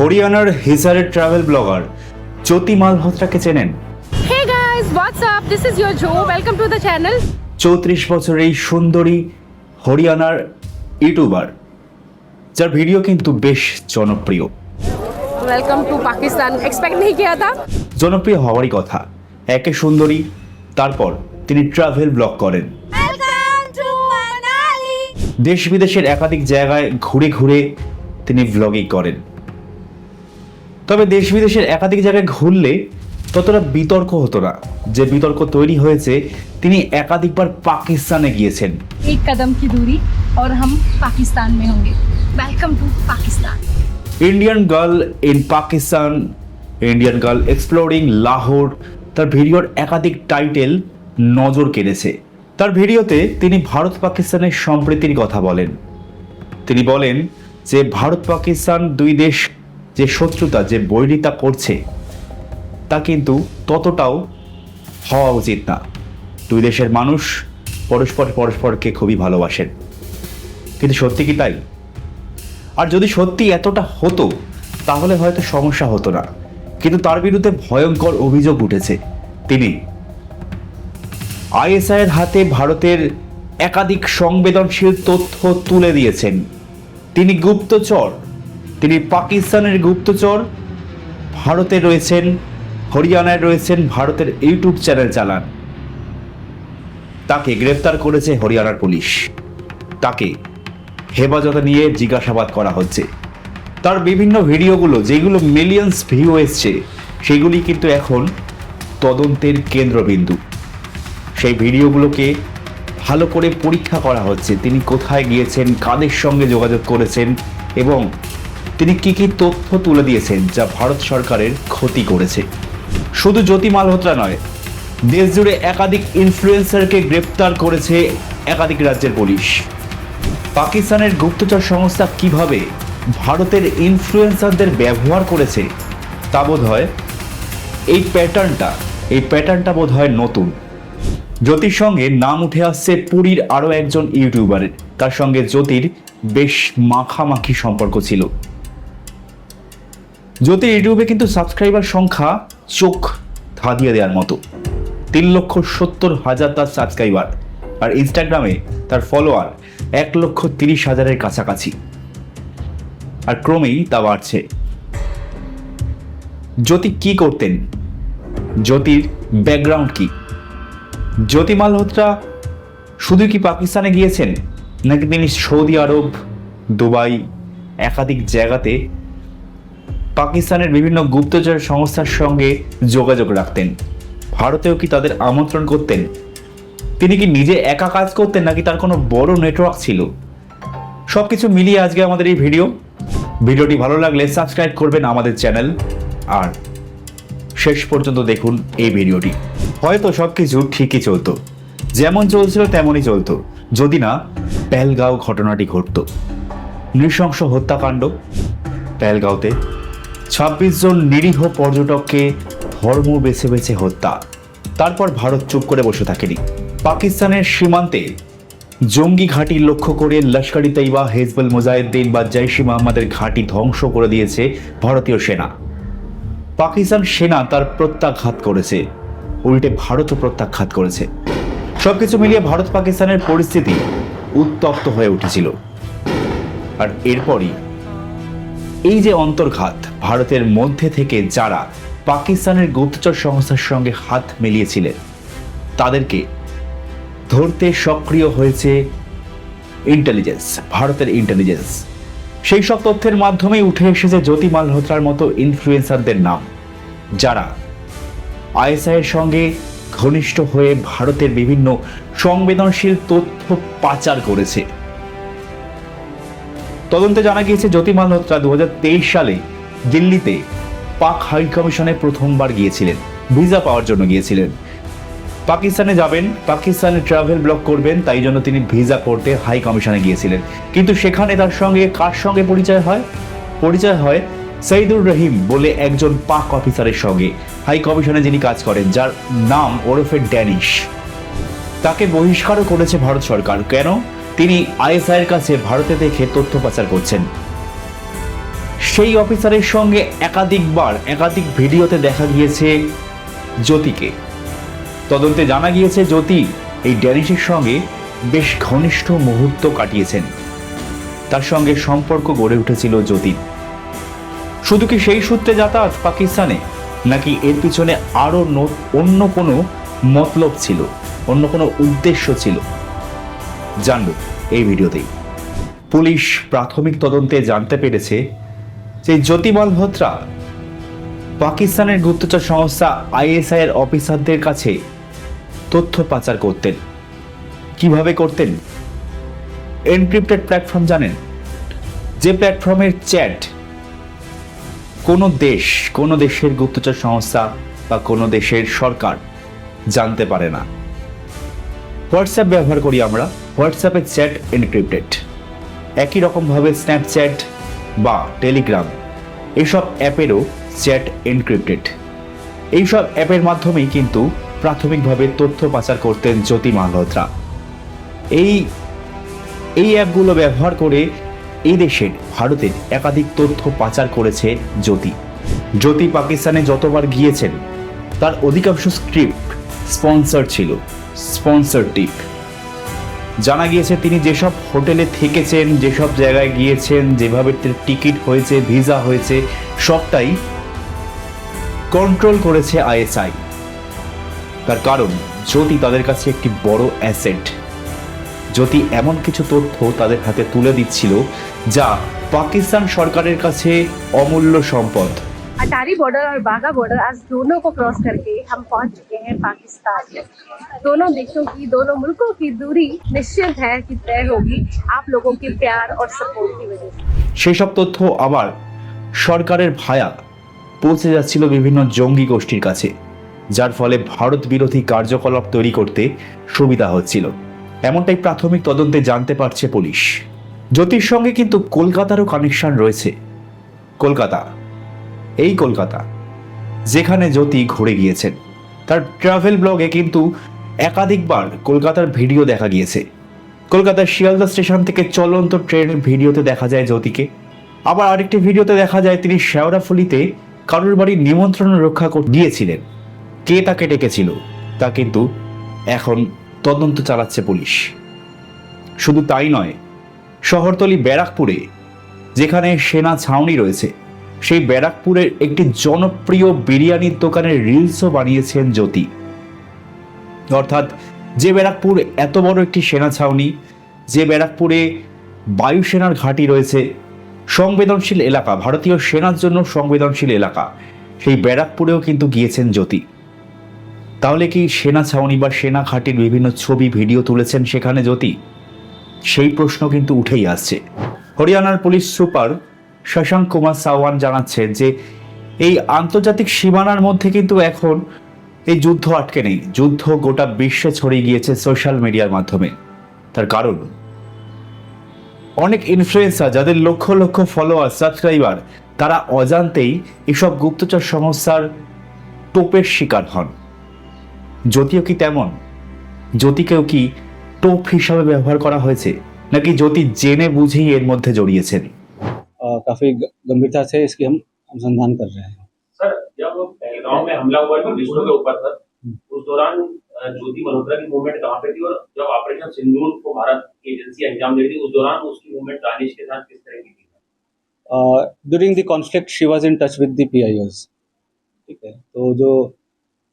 হরিয়ানার হিসারের travel blogger Jyoti মালহোত্রাকে চেনেন। Hey guys what's up this is your Jo welcome to the channel চৌত্রিশ বছরের এই সুন্দরী হরিয়ানার ইউটিউবার যার ভিডিও কিন্তু বেশ জনপ্রিয়। ওয়েলকাম টু পাকিস্তান এক্সপেক্ট নেই কিয়া থা জনপ্রিয় হওয়ারই কথা। একে সুন্দরী তারপর তিনি ট্রাভেল ব্লগ করেন। দেশ বিদেশের একাধিক জায়গায় ঘুরে ঘুরে তিনি ব্লগিং করেন। তবে দেশ বিদেশের একাধিক জায়গায় ঘুরলে ততটা বিতর্ক হতো না যে বিতর্ক তৈরি হয়েছে তিনি একাধিকবার পাকিস্তানে গিয়েছেন एक कदम की दूरी और हम पाकिस्तान में होंगे welcome to Pakistan Indian girl in Pakistan Indian girl exploring Lahore তার ভিডিওর একাধিক টাইটেল নজর কেড়েছে তার ভিডিওতে তিনি ভারত পাকিস্তানের সম্প্রীতির কথা বলেন তিনি বলেন যে ভারত পাকিস্তান দুই দেশ যে শত্রুতা, যে বৈরিতা করছে তা কিন্তু ততটাও হওয়া উচিত না। দুই দেশের মানুষ পরস্পর পরস্পরকে খুবই ভালোবাসেন। কিন্তু সত্যি কি তাই? আর যদি সত্যি এতটা হতো, তাহলে হয়তো সমস্যা হতো না। কিন্তু তার বিরুদ্ধে ভয়ঙ্কর অভিযোগ উঠেছে। তিনি আইএসআই এর হাতে ভারতের একাধিক সংবেদনশীল তথ্য তুলে দিয়েছেন। তিনি গুপ্তচর তিনি পাকিস্তানের গুপ্তচর, ভারতে রয়েছেন, হরিয়ানায় রয়েছেন, ভারতের ইউটিউব চ্যানেল চালান। তাকে গ্রেফতার করেছে হরিয়ানার পুলিশ। তাকে হেফাজতে নিয়ে জিজ্ঞাসাবাদ করা হচ্ছে। তার বিভিন্ন ভিডিওগুলো, যেগুলো মিলিয়ন্স ভিউ এসছে, সেগুলি কিন্তু এখন তদন্তের কেন্দ্রবিন্দু। সেই ভিডিওগুলোকে ভালো করে পরীক্ষা করা হচ্ছে। তিনি কোথায় গিয়েছেন, কাদের সঙ্গে যোগাযোগ করেছেন এবং তিনি কি কি তথ্য তুলে দিয়েছেন যা ভারত সরকারের ক্ষতি করেছে? শুধু জ্যোতি মালহোত্রা নয় দেশ জুড়ে একাধিক ইনফ্লুয়েন্সারকে গ্রেপ্তার করেছে একাধিক রাজ্যের পুলিশ। পাকিস্তানের গুপ্তচর সংস্থা কীভাবে ভারতের ইনফ্লুয়েন্সারদের ব্যবহার করেছে, তা বোধ হয় এই প্যাটার্নটা এই প্যাটার্নটা বোধ হয় নতুন। জ্যোতির সঙ্গে নাম উঠে আসছে পুরীর আরও একজন ইউটিউবারের তার সঙ্গে জ্যোতির বেশ মাখামাখি সম্পর্ক ছিল। জ্যোতির ইউটিউবে কিন্তু সাবস্ক্রাইবার সংখ্যা চোখ ধাঁধিয়ে দেওয়ার মতো, তিন লক্ষ সত্তর হাজার তার সাবস্ক্রাইবার আর ইনস্টাগ্রামে তার ফলোয়ার এক লক্ষ তিরিশ হাজারের কাছাকাছি, আর ক্রমেই তা বাড়ছে। জ্যোতি কি করতেন? জ্যোতির ব্যাকগ্রাউন্ড কি? জ্যোতি মালহোত্রা শুধু কি পাকিস্তানে গিয়েছেন, নাকি তিনি সৌদি আরব, দুবাই একাধিক জায়গাতে পাকিস্তানের বিভিন্ন গুপ্তচর সংস্থার সঙ্গে যোগাযোগ রাখতেন। ভারতেও কি তাদের আমন্ত্রণ করতেন? তিনি কি নিজে একা কাজ করতেন নাকি তার কোনো বড় নেটওয়ার্ক ছিল? সব কিছু মিলিয়ে আজকে আমাদের এই ভিডিও। ভিডিওটি ভালো লাগলে সাবস্ক্রাইব করবেন আমাদের চ্যানেল আর শেষ পর্যন্ত দেখুন এই ভিডিওটি। হয়তো সব কিছু ঠিকই চলতো। যেমন চলছিল তেমনই চলতো। যদি না, পেলগাঁও ঘটনাটি ঘটতো। নৃশংস হত্যাকাণ্ড। পেলগাঁওতে ছাব্বিশ জন নিরীহ পর্যটককে ধর্ম বেছে বেছে হত্যা। তারপর ভারত চুপ করে বসে থাকেনি। পাকিস্তানের সীমান্তে জঙ্গি ঘাঁটি লক্ষ্য করে লস্করি তৈবা হেজবুল মুজাহিদ্দিন বা জৈশ মোহাম্মদের ঘাঁটি ধ্বংস করে দিয়েছে ভারতীয় সেনা। পাকিস্তান সেনা তার প্রত্যাঘাত করেছে। উল্টে ভারতও প্রত্যাঘাত করেছে। সবকিছু মিলিয়ে ভারত পাকিস্তানের পরিস্থিতি উত্তপ্ত হয়ে উঠেছিল। আর এরপরই এই যে অন্তর্ঘাত, ভারতের মধ্যে থেকে যারা পাকিস্তানের গুপ্তচর সংস্থার সঙ্গে হাত মিলিয়েছিলেন, তাদেরকে ধরতে সক্রিয় হয়েছে ইন্টেলিজেন্স ভারতের ইন্টেলিজেন্স সেই সব তথ্যের মাধ্যমেই উঠে এসেছে জ্যোতি মালহোত্রার মতো ইনফ্লুয়েন্সারদের নাম, যারা আইএসআই এর সঙ্গে ঘনিষ্ঠ হয়ে ভারতের বিভিন্ন সংবেদনশীল তথ্য পাচার করেছে। তদন্তে জানা গিয়েছে জ্যোতি মালহোত্রা দু সালে দিল্লিতে পাক হাই কমিশনে প্রথমবার গিয়েছিলেন। ভিসা পাওয়ার জন্য গিয়েছিলেন। পাকিস্তানে যাবেন পাকিস্তানে ট্রাভেল ব্লক করবেন, তাই জন্য তিনি ভিসা করতে হাই কমিশনে গিয়েছিলেন। কিন্তু সেখানে তার সঙ্গে, কার সঙ্গে পরিচয় হয়? পরিচয় হয় সঈদুর রহিম বলে একজন পাক অফিসারের সঙ্গে। হাই কমিশনে যিনি কাজ করেন, যার নাম ওরফে ড্যানিশ। তাকে বহিষ্কারও করেছে ভারত সরকার। কেন? তিনি আইএসআই এর কাছে ভারতে দেখে তথ্য পাচার করছেন। সেই অফিসারের সঙ্গে একাধিকবার একাধিক ভিডিওতে দেখা গিয়েছে জ্যোতিকে। তদন্তে জানা গিয়েছে জ্যোতি এই ড্যানিশের সঙ্গে বেশ ঘনিষ্ঠ মুহূর্ত কাটিয়েছেন। তার সঙ্গে সম্পর্ক গড়ে উঠেছিল জ্যোতির শুধু কি সেই সূত্রে যাতায়াত পাকিস্তানে, নাকি এর পিছনে আরও অন্য কোনো মতলব ছিল, অন্য কোনো উদ্দেশ্য ছিল? জানব এই ভিডিওতেই। পুলিশ প্রাথমিক তদন্তে জানতে পেরেছে যে জ্যোতি মালহোত্রা পাকিস্তানের গুপ্তচর সংস্থা আইএসআই এর অফিসারদের কাছে তথ্য পাচার করতেন। কীভাবে করতেন? এনক্রিপ্টেড প্ল্যাটফর্ম জানেন, যে প্ল্যাটফর্মের চ্যাট কোনো দেশ, কোনো দেশের গুপ্তচর সংস্থা বা কোনো দেশের সরকার জানতে পারে না। হোয়াটসঅ্যাপ ব্যবহার করি আমরা। হোয়াটসঅ্যাপের চ্যাট এনক্রিপ্টেড একই রকমভাবে স্ন্যাপচ্যাট বা টেলিগ্রাম এসব অ্যাপেরও চ্যাট এনক্রিপ্টেড এইসব অ্যাপের মাধ্যমেই কিন্তু প্রাথমিকভাবে তথ্য পাচার করতেন জ্যোতি মালহোত্রা। এই এই অ্যাপগুলো ব্যবহার করে এই দেশের, ভারতের একাধিক তথ্য পাচার করেছে জ্যোতি। জ্যোতি পাকিস্তানে যতবার গিয়েছেন, তার অধিকাংশ স্ক্রিপ্ট স্পন্সর ছিল স্পন্সর টিপ জানা গিয়েছে তিনি যেসব হোটেলে থেকেছেন, যেসব জায়গায় গিয়েছেন, যেভাবে টিকিট হয়েছে, ভিসা হয়েছে, সবটাই কন্ট্রোল করেছে আইএসআই। তার কারণ, জ্যোতি তাদের কাছে একটি বড় অ্যাসেট জ্যোতি এমন কিছু তথ্য তাদের হাতে তুলে দিচ্ছিল, যা পাকিস্তান সরকারের কাছে অমূল্য সম্পদ। अटारी बॉर्डर और बाघा बॉर्डर आज दोनों को क्रॉस करके हम पहुंच चुके हैं पाकिस्तान में दोनों देशों की दोनों मुल्कों की दूरी निश्चित है कि तय होगी आप लोगों के प्यार और सपोर्ट की वजह से সেই সব তথ্য আবার সরকারের ভায়া পৌঁছে যাচ্ছিল বিভিন্ন জঙ্গি গোষ্ঠীর কাছে যার ফলে ভারত বিরোধী কার্যকলাপ তৈরি করতে সুবিধা হচ্ছিল এমনটাই প্রাথমিক তদন্তে জানতে পারছে পুলিশ জ্যোতির সঙ্গে কিন্তু কলকাতারও কানেকশন রয়েছে কলকাতা এই কলকাতা, যেখানে জ্যোতি ঘুরে গিয়েছেন। তার ট্রাভেল ব্লগে কিন্তু একাধিকবার কলকাতার ভিডিও দেখা গিয়েছে। কলকাতার শিয়ালদা স্টেশন থেকে চলন্ত ট্রেনের ভিডিওতে দেখা যায় জ্যোতিকে। আবার আরেকটি ভিডিওতে দেখা যায় তিনি শেওড়াফুলিতে কারোর বাড়ির নিমন্ত্রণ রক্ষা করে গিয়েছিলেন কে তাকে ডেকেছিল, তা কিন্তু এখন তদন্ত চালাচ্ছে পুলিশ। শুধু তাই নয়, শহরতলি ব্যারাকপুরে, যেখানে সেনা ছাউনি রয়েছে সেই ব্যারাকপুরের একটি জনপ্রিয় বিরিয়ানির দোকানের রিলসও বানিয়েছেন জ্যোতি। অর্থাৎ যে ব্যারাকপুর এত বড় একটি সেনা ছাউনি, যে ব্যারাকপুরে বায়ুসেনার ঘাঁটি রয়েছে, সংবেদনশীল এলাকা, ভারতীয় সেনার জন্য সংবেদনশীল এলাকা, সেই ব্যারাকপুরেও কিন্তু গিয়েছেন জ্যোতি। তাহলে কি সেনা ছাউনি বা সেনা ঘাঁটির বিভিন্ন ছবি, ভিডিও তুলেছেন সেখানে জ্যোতি? সেই প্রশ্ন কিন্তু উঠেই আসছে। হরিয়ানার পুলিশ সুপার শশাঙ্ক কুমার সাওয়ান জানাচ্ছেন যে এই আন্তর্জাতিক সীমানার মধ্যে কিন্তু এখন এই যুদ্ধ আটকে নেই। যুদ্ধ গোটা বিশ্বে ছড়িয়ে গিয়েছে সোশ্যাল মিডিয়ার মাধ্যমে। তার কারণ? অনেক ইনফ্লুয়েন্সার যাদের লক্ষ লক্ষ ফলোয়ার সাবস্ক্রাইবার তারা অজান্তেই এসব গুপ্তচর সংস্থার টোপের শিকার হন। যদিও কি তেমন? জ্যোতিকেও কি টোপ হিসাবে ব্যবহার করা হয়েছে? নাকি জ্যোতি জেনে বুঝেই এর মধ্যে জড়িয়েছেন? काफ़ी गंभीरता से इसकी हम अनुसंधान कर रहे हैं। सर जब पहलगांव में हमला हुआ जो विष्णु के ऊपर था। उस दौरान ज्योति मल्होत्रा की मूवमेंट कहाँ पे थी और जब ऑपरेशन सिंदूर को भारत की एजेंसी अंजाम दे रही थी उस दौरान उसकी मूवमेंट दानिश के साथ किस तरह की थी? During the conflict she was in touch with the PIOs ठीक है तो जो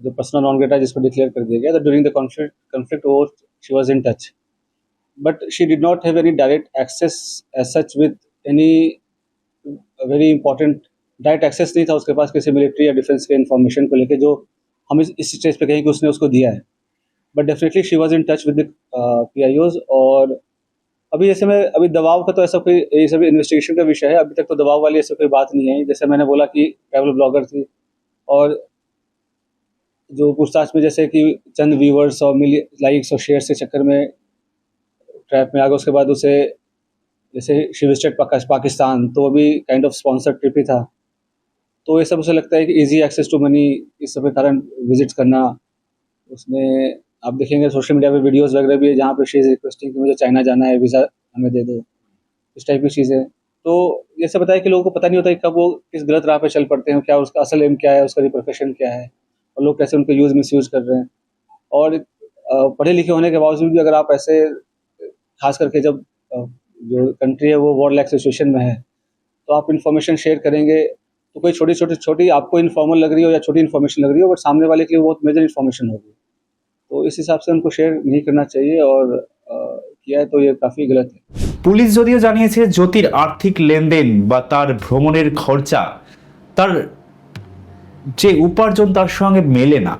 जो पर्सनल नॉन गेटा जिसको डिक्लेयर कर दिया गया तो ड्यूरिंग द कॉन्फ्लिक्ट कॉन्फ्लिक्ट वो she was in touch but she did not have any direct access as such with any very important direct access नहीं था उसके पास किसी मिलिट्री या डिफेंस के इंफॉर्मेशन को लेकर जो हम इस स्टेज पे कहें कि उसने उसको दिया है। But definitely she was in touch with P I Os और अभी जैसे मैं, अभी दबाव का तो ऐसा कोई, ये सब इन्वेस्टिगेशन का विषय है, अभी तक तो दबाव वाली ऐसा कोई बात नहीं है। जैसे मैंने बोला कि ट्रैवल ब्लॉगर थी और जो पूछताछ में जैसे कि चंद व्यूवर्स और मिली लाइक्स और शेयर्स के चक्कर में ट्रैप में आ गए, उसके बाद उसे जैसे शिव स्टेट पाकिस्तान तो वो भी काइंड ऑफ़ स्पॉन्सर ट्रिप ही था। तो ये सब उसे लगता है कि इजी एक्सेस टू मनी इस सब के कारण विजिट्स करना। उसमें आप देखेंगे सोशल मीडिया पे वीडियोस वगैरह भी है जहाँ पे शी इज़ रिक्वेस्टिंग कि मुझे चाइना जाना है वीज़ा हमें दे दो। इस टाइप की चीज़ें। तो जैसे बताया कि लोगों को पता नहीं होता कि कब वो किस गलत राह पे चल पड़ते हैं, क्या उसका असल एम क्या है, उसका प्रोफेशन क्या है, और लोग कैसे उनको यूज़ मिस यूज़ कर रहे हैं। और पढ़े लिखे होने के बावजूद भी अगर आप ऐसे, खास करके जब जो कंट्री है वो वॉर लाइक सिचुएशन में है तो आप इन्फॉर्मेशन शेयर करेंगे तो कोई छोटी छोटी छोटी आपको इन्फॉर्मल लग रही हो या छोटी इन्फॉर्मेशन लग रही हो बट सामने वाले के लिए बहुत मेजर इन्फॉर्मेशन होगी तो इस हिसाब से उनको शेयर नहीं करना चाहिए और अ, किया है तो ये काफ़ी गलत है পুলিশ যদিও জানিয়েছে জ্যোতির আর্থিক লেনদেন বা তার ভ্রমণের খরচা তার যে উপার্জন তার সঙ্গে মেলে না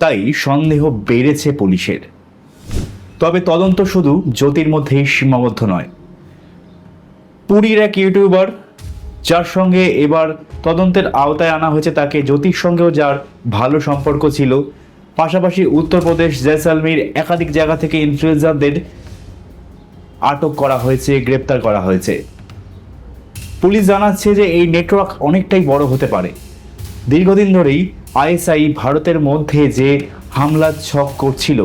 তাই সন্দেহ বেড়েছে পুলিশের তবে তদন্ত শুধু জ্যোতির মধ্যেই সীমাবদ্ধ নয়। পুরীর এক ইউটিউবার, যার সঙ্গে এবার তদন্তের আওতায় আনা হয়েছে তাকে জ্যোতির সঙ্গেও যার ভালো সম্পর্ক ছিল। পাশাপাশি উত্তরপ্রদেশ জয়সালমীর একাধিক জায়গা থেকে ইনফ্লুয়েন্সারদের আটক করা হয়েছে, গ্রেপ্তার করা হয়েছে। পুলিশ জানাচ্ছে যে এই নেটওয়ার্ক অনেকটাই বড় হতে পারে। দীর্ঘদিন ধরেই আইএসআই ভারতের মধ্যে যে হামলার ছক করছিল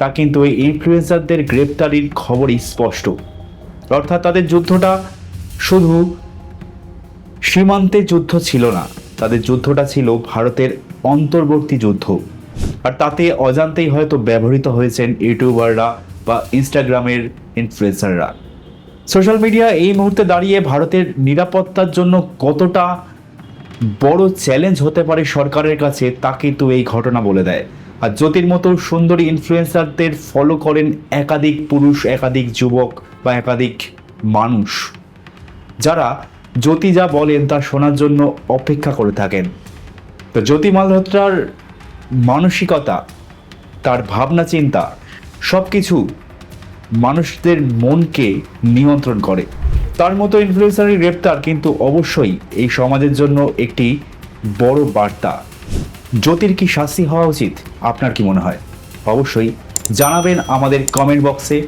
তা কিন্তু এই ইনফ্লুয়েন্সারদের গ্রেপ্তারির খবরই স্পষ্ট। অর্থাৎ তাদের যুদ্ধটা শুধু সীমান্তে যুদ্ধ ছিল না, তাদের যুদ্ধটা ছিল ভারতের অন্তর্বর্তী যুদ্ধ। আর তাতে অজান্তেই হয়তো ব্যবহৃত হয়েছেন ইউটিউবাররা বা ইনস্টাগ্রামের ইনফ্লুয়েন্সাররা সোশ্যাল মিডিয়া এই মুহূর্তে দাঁড়িয়ে ভারতের নিরাপত্তার জন্য কতটা বড় চ্যালেঞ্জ হতে পারে সরকারের কাছে, তা কিন্তু এই ঘটনা বলে দেয়। আর জ্যোতির মতো সুন্দরী ইনফ্লুয়েন্সারদের ফলো করেন একাধিক পুরুষ, একাধিক যুবক বা একাধিক মানুষ, যারা জ্যোতি যা বলেন তা শোনার জন্য অপেক্ষা করে থাকেন। তো জ্যোতি মালহোত্রার মানসিকতা, তার ভাবনা চিন্তা সব কিছু মানুষদের মনকে নিয়ন্ত্রণ করে। তার মতো ইনফ্লুয়েন্সারের গ্রেপ্তার, কিন্তু অবশ্যই এই সমাজের জন্য একটি বড় বার্তা। জ্যোতির কি শাস্তি হওয়া উচিত? আপনার কি মনে হয়? অবশ্যই জানাবেন আমাদের কমেন্ট বক্সে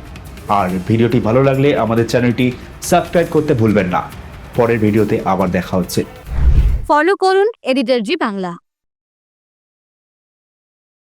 আর ভিডিওটি ভালো লাগলে আমাদের চ্যানেলটি সাবস্ক্রাইব করতে ভুলবেন না। পরের ভিডিওতে আবার দেখা হচ্ছে। ফলো করুন এডিটর জি বাংলা